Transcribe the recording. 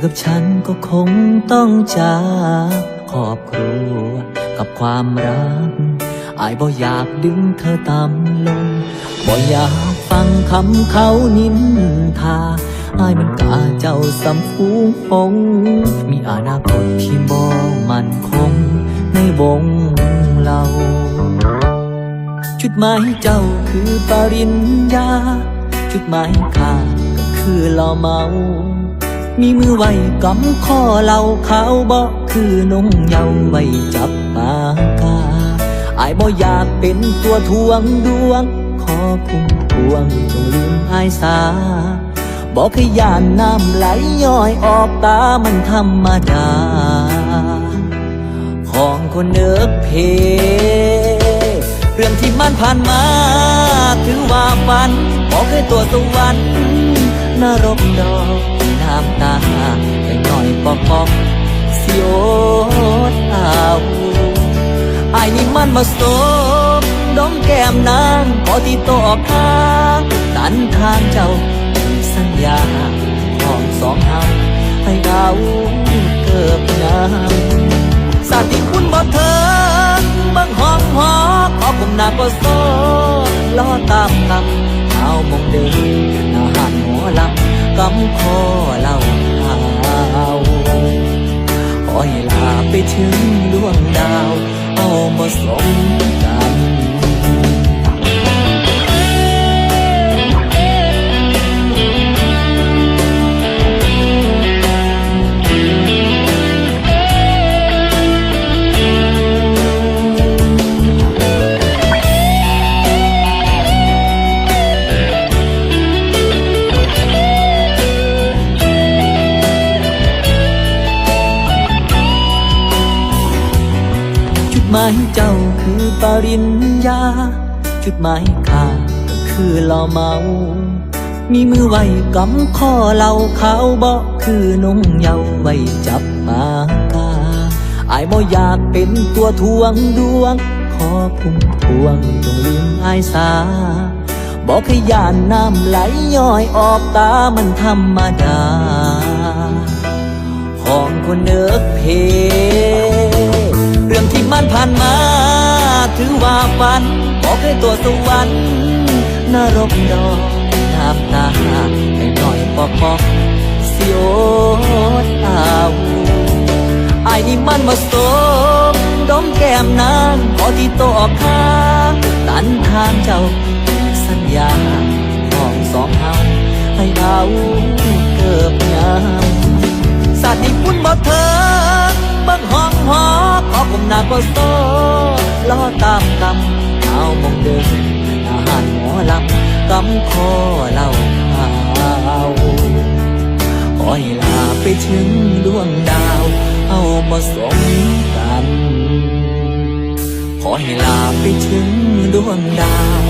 อกับฉันก็คงต้องจากครอบครัวกับความรักอายบ่อยากดึงเธอตามลงบ่อยากฟังคำเขานินทาอายมันกาเจ้าสำฟูหงมีอนาคตที่บ่มั่นคงในวงเราจุดหมายเจ้าคือปริญญา จุดหมายข้าก็คือเหล่าเมา มีมือไว้กำข้อเหล่าเขาบอกคือนงเยาไว้จับปากกาอายบ่อยากเป็นตัวทวงดวง ขอพุ่มพวงจงลืมอายสาบอกให้ยานน้ำไหลย้อยออกตามันธรรมดา ของคนเนิกเพ เรื่องที่มันผ่านมา ถือว่าฝันบอกให้ตัวสวรรค์นรกดอก น้ำตาแค่น้อยปอกปอกเสียวดเอาไอ้นี่มันมาสมดมแก้มนางพอที่ตอกข้างตันทางเจ้าสัญญาของสองเฮาให้เราเกิดงามสาติคุณบ่เถิงบังห้องหอขอผมนาก็โซล้อตามคำเอามองเดินหน้าหันหัวลำ กำคอเล่าข่าวขอให้ลาไปถึงดวงดาว เอามาสมายเจ้าคือปริญญา จุดหมายข้าก็คือเหล่าเมา มีมือไว้กำข้อเหล่าเขาบอกคือนงเยาไว้จับปากกาอายบ่อยากเป็นตัวทวงดวง ขอพุ่มพวงจงลืมอายสาบอกให้ยานน้ำไหลย้อยออกตามันธรรมดา ของคนเนิกเพเรื่องที่ มันผ่านมา ถือว่าฝัน บอกให้ตัวสวรรค์นรกดอกน้ำตาให้หน่อยปอกปอกเสียวดเอาไอ้นี่มันมาสมดมแก้มนางขอที่โตออกข้าตันทางเจ้าสัญญาของสองเฮาให้เอาเกิบงามสาดให้พุ่นบ่เถิงบังห้องหอข อผมหน้าก็โซล้อตามกำเอามองเดินอาหารหมอลำกำคอเล่าข่าวขอให้ลาไปถึงดวงดาว เอามาสมกันขอให้ลาไปถึงดวงดาว